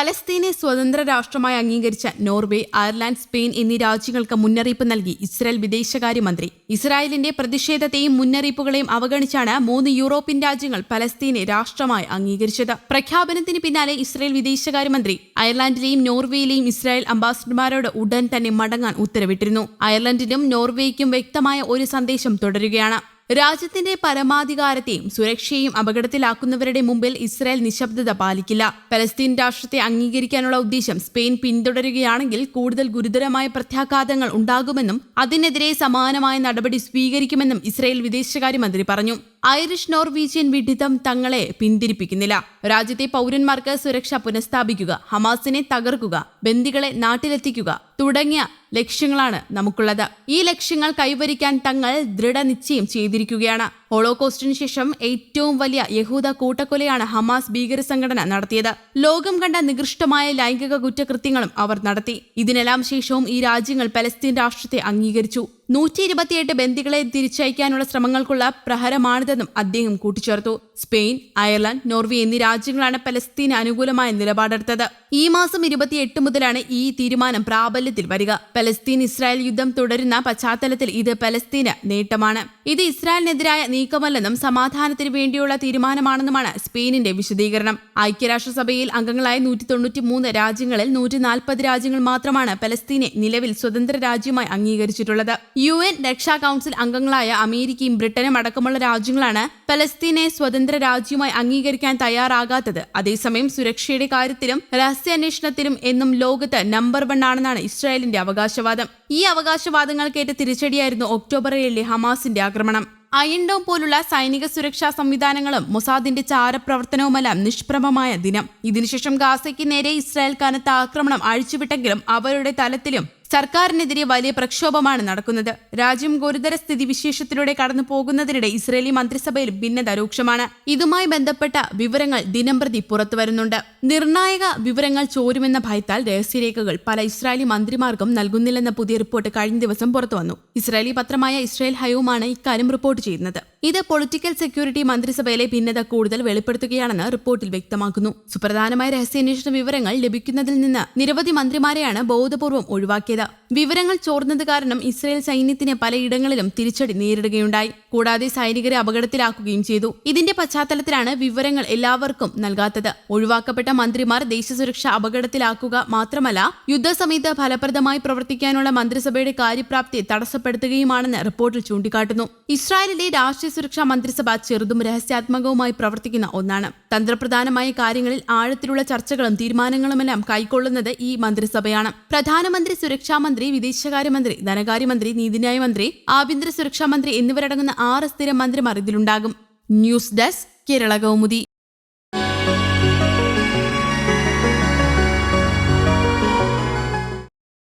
പലസ്തീനെ സ്വതന്ത്ര രാഷ്ട്രമായി അംഗീകരിച്ച Norway Ireland Spain എന്നീ രാജ്യങ്ങൾക്ക് മുന്നറിയിപ്പ് നൽകി ഇസ്രായേൽ വിദേശകാര്യമന്ത്രി. ഇസ്രായേലിന്റെ പ്രതിഷേധത്തെയും മുന്നറിയിപ്പുകളെയും അവഗണിച്ചാണ് മൂന്ന് യൂറോപ്യൻ രാജ്യങ്ങൾ പലസ്തീനെ രാഷ്ട്രമായി അംഗീകരിച്ചത്. പ്രഖ്യാപനത്തിന് പിന്നാലെ ഇസ്രായേൽ വിദേശകാര്യമന്ത്രി അയർലാൻഡിലെയും നോർവേയിലെയും ഇസ്രായേൽ അംബാസിഡർമാരോട് ഉടൻ തന്നെ മടങ്ങാൻ ഉത്തരവിട്ടിരുന്നു. അയർലൻഡിനും നോർവേയ്ക്കും വ്യക്തമായ ഒരു സന്ദേശം തുടരുകയാണ്. രാജ്യത്തിന്റെ പരമാധികാരത്തെയും സുരക്ഷയെയും അപകടത്തിലാക്കുന്നവരുടെ മുമ്പിൽ ഇസ്രായേൽ നിശബ്ദത പാലിക്കില്ല. പലസ്തീൻ രാഷ്ട്രത്തെ അംഗീകരിക്കാനുള്ള ഉദ്ദേശം സ്പെയിൻ പിന്തുടരുകയാണെങ്കിൽ കൂടുതൽ ഗുരുതരമായ പ്രത്യാഘാതങ്ങൾ ഉണ്ടാകുമെന്നും അതിനെതിരെ സമാനമായ നടപടി സ്വീകരിക്കുമെന്നും ഇസ്രായേൽ വിദേശകാര്യമന്ത്രി പറഞ്ഞു. ഐറിഷ് നോർവീജിയൻ വിഡിതം തങ്ങളെ പിന്തിരിപ്പിക്കുന്നില്ല. രാജ്യത്തെ പൗരന്മാർക്ക് സുരക്ഷ പുനഃസ്ഥാപിക്കുക ഹമാസിനെ തകർക്കുക ബന്ദികളെ നാട്ടിലെത്തിക്കുക തുടങ്ങിയ ലക്ഷ്യങ്ങളാണ് നമുക്കുള്ളത്. ഈ ലക്ഷ്യങ്ങൾ കൈവരിക്കാൻ തങ്ങൾ ദൃഢനിശ്ചയം ചെയ്തിരിക്കുകയാണ്. ഹോളോകോസ്റ്റിന് ശേഷം ഏറ്റവും വലിയ യഹൂദ കൂട്ടക്കൊലയാണ് ഹമാസ് ഭീകര സംഘടന നടത്തിയത്. ലോകം കണ്ട നികൃഷ്ടമായ ലൈംഗിക കുറ്റകൃത്യങ്ങളും അവർ നടത്തി. ഇതിനെല്ലാം ശേഷവും ഈ രാജ്യങ്ങൾ പലസ്തീൻ രാഷ്ട്രത്തെ അംഗീകരിച്ചു. നൂറ്റി ഇരുപത്തിയെട്ട് ബന്ദികളെ തിരിച്ചയക്കാനുള്ള ശ്രമങ്ങൾക്കുള്ള പ്രഹരമാണിതെന്നും അദ്ദേഹം കൂട്ടിച്ചേർത്തു. സ്പെയിൻ അയർലൻഡ് നോർവേ എന്നീ രാജ്യങ്ങളാണ് പലസ്തീൻ അനുകൂലമായ നിലപാടെടുത്തത്. ഈ മാസം ഇരുപത്തിയെട്ട് മുതലാണ് ഈ തീരുമാനം പ്രാബല്യത്തിൽ വരിക. പലസ്തീൻ ഇസ്രായേൽ യുദ്ധം തുടരുന്ന പശ്ചാത്തലത്തിൽ ഇത് പലസ്തീന് നേട്ടമാണ്. ഇത് ഇസ്രായേലിനെതിരായ നീക്കമല്ലെന്നും സമാധാനത്തിന് വേണ്ടിയുള്ള തീരുമാനമാണെന്നുമാണ് സ്പെയിനിന്റെ വിശദീകരണം. ഐക്യരാഷ്ട്രസഭയിൽ അംഗങ്ങളായ നൂറ്റി തൊണ്ണൂറ്റി മൂന്ന് രാജ്യങ്ങളിൽ നൂറ്റി നാൽപ്പത് രാജ്യങ്ങൾ മാത്രമാണ് പലസ്തീനെ നിലവിൽ സ്വതന്ത്ര രാജ്യമായി അംഗീകരിച്ചിട്ടുള്ളത്. യു എൻ രക്ഷാ കൌൺസിൽ അംഗങ്ങളായ അമേരിക്കയും ബ്രിട്ടനും അടക്കമുള്ള രാജ്യങ്ങളാണ് പലസ്തീനെ സ്വതന്ത്ര രാജ്യമായി അംഗീകരിക്കാൻ തയ്യാറാകാത്തത്. അതേസമയം സുരക്ഷയുടെ കാര്യത്തിലും രഹസ്യാന്വേഷണത്തിലും എന്നും ലോകത്ത് നമ്പർ വൺ ആണെന്നാണ് ഇസ്രായേലിന്റെ അവകാശവാദം. ഈ അവകാശവാദങ്ങൾക്കേറ്റ തിരിച്ചടിയായിരുന്നു ഒക്ടോബർ ഏഴിലെ ഹമാസിന്റെ ആക്രമണം. അയൺഡോം പോലുള്ള സൈനിക സുരക്ഷാ സംവിധാനങ്ങളും മൊസാദിന്റെ ചാരപ്രവർത്തനവുമെല്ലാം നിഷ്പ്രഭമായ ദിനം. ഇതിനുശേഷം ഗാസയ്ക്ക് നേരെ ഇസ്രായേൽ കനത്ത ആക്രമണം അഴിച്ചുവിട്ടെങ്കിലും അവരുടെ തലത്തിലും സർക്കാരിനെതിരെ വലിയ പ്രക്ഷോഭമാണ് നടക്കുന്നത്. രാജ്യം ഗുരുതര സ്ഥിതി വിശേഷത്തിലൂടെ കടന്നു പോകുന്നതിനിടെ ഇസ്രേലി മന്ത്രിസഭയിൽ ഭിന്നത രൂക്ഷമാണ്. ഇതുമായി ബന്ധപ്പെട്ട വിവരങ്ങൾ ദിനംപ്രതി പുറത്തുവരുന്നുണ്ട് നിർണായക വിവരങ്ങൾ ചോരുമെന്ന ഭയത്താൽ രഹസ്യരേഖകൾ പല ഇസ്രായേലി മന്ത്രിമാർക്കും നൽകുന്നില്ലെന്ന പുതിയ റിപ്പോർട്ട് കഴിഞ്ഞ ദിവസം പുറത്തുവന്നു ഇസ്രായേലി പത്രമായ ഇസ്രായേൽ ഹയോമാണ് ഇക്കാര്യം റിപ്പോർട്ട് ചെയ്യുന്നത്. ഇത് പൊളിറ്റിക്കൽ സെക്യൂരിറ്റി മന്ത്രിസഭയിലെ ഭിന്നത കൂടുതൽ വെളിപ്പെടുത്തുകയാണെന്ന് റിപ്പോർട്ടിൽ വ്യക്തമാക്കുന്നു. സുപ്രധാനമായ രഹസ്യാന്വേഷണ വിവരങ്ങൾ ലഭിക്കുന്നതിൽ നിന്ന് നിരവധി മന്ത്രിമാരെയാണ് ബോധപൂർവം ഒഴിവാക്കിയത്. വിവരങ്ങൾ ചോർന്നത് കാരണം ഇസ്രയേൽ സൈന്യത്തിന് പലയിടങ്ങളിലും തിരിച്ചടി നേരിടുകയുണ്ടായി. കൂടാതെ സൈനികരെ അപകടത്തിലാക്കുകയും ചെയ്തു. ഇതിന്റെ പശ്ചാത്തലത്തിലാണ് വിവരങ്ങൾ എല്ലാവർക്കും നൽകാത്തത്. ഒഴിവാക്കപ്പെട്ട മന്ത്രിമാർ ദേശസുരക്ഷ അപകടത്തിലാക്കുക മാത്രമല്ല യുദ്ധസമയത്ത് ഫലപ്രദമായി പ്രവർത്തിക്കാനുള്ള മന്ത്രിസഭയുടെ കാര്യപ്രാപ്തി തടസ്സപ്പെടുത്തുകയുമാണെന്ന് റിപ്പോർട്ടിൽ ചൂണ്ടിക്കാട്ടുന്നു. ഇസ്രായേലിലെ രാഷ്ട്രീയ സുരക്ഷാ മന്ത്രിസഭ ചെറുതും രഹസ്യാത്മകവുമായി പ്രവർത്തിക്കുന്ന ഒന്നാണ്. തന്ത്രപ്രധാനമായ കാര്യങ്ങളിൽ ആഴത്തിലുള്ള ചർച്ചകളും തീരുമാനങ്ങളുമെല്ലാം കൈക്കൊള്ളുന്നത് ഈ മന്ത്രിസഭയാണ്. പ്രധാനമന്ത്രി സുരക്ഷാ മന്ത്രി വിദേശകാര്യമന്ത്രി ധനകാര്യമന്ത്രി നീതിന്യായ മന്ത്രി ആഭ്യന്തര സുരക്ഷാ മന്ത്രി എന്നിവരടങ്ങുന്ന ആറ് സ്ഥിരം മന്ത്രിമാർ ഇതിലുണ്ടാകും. News desk Kerala Kaumudi.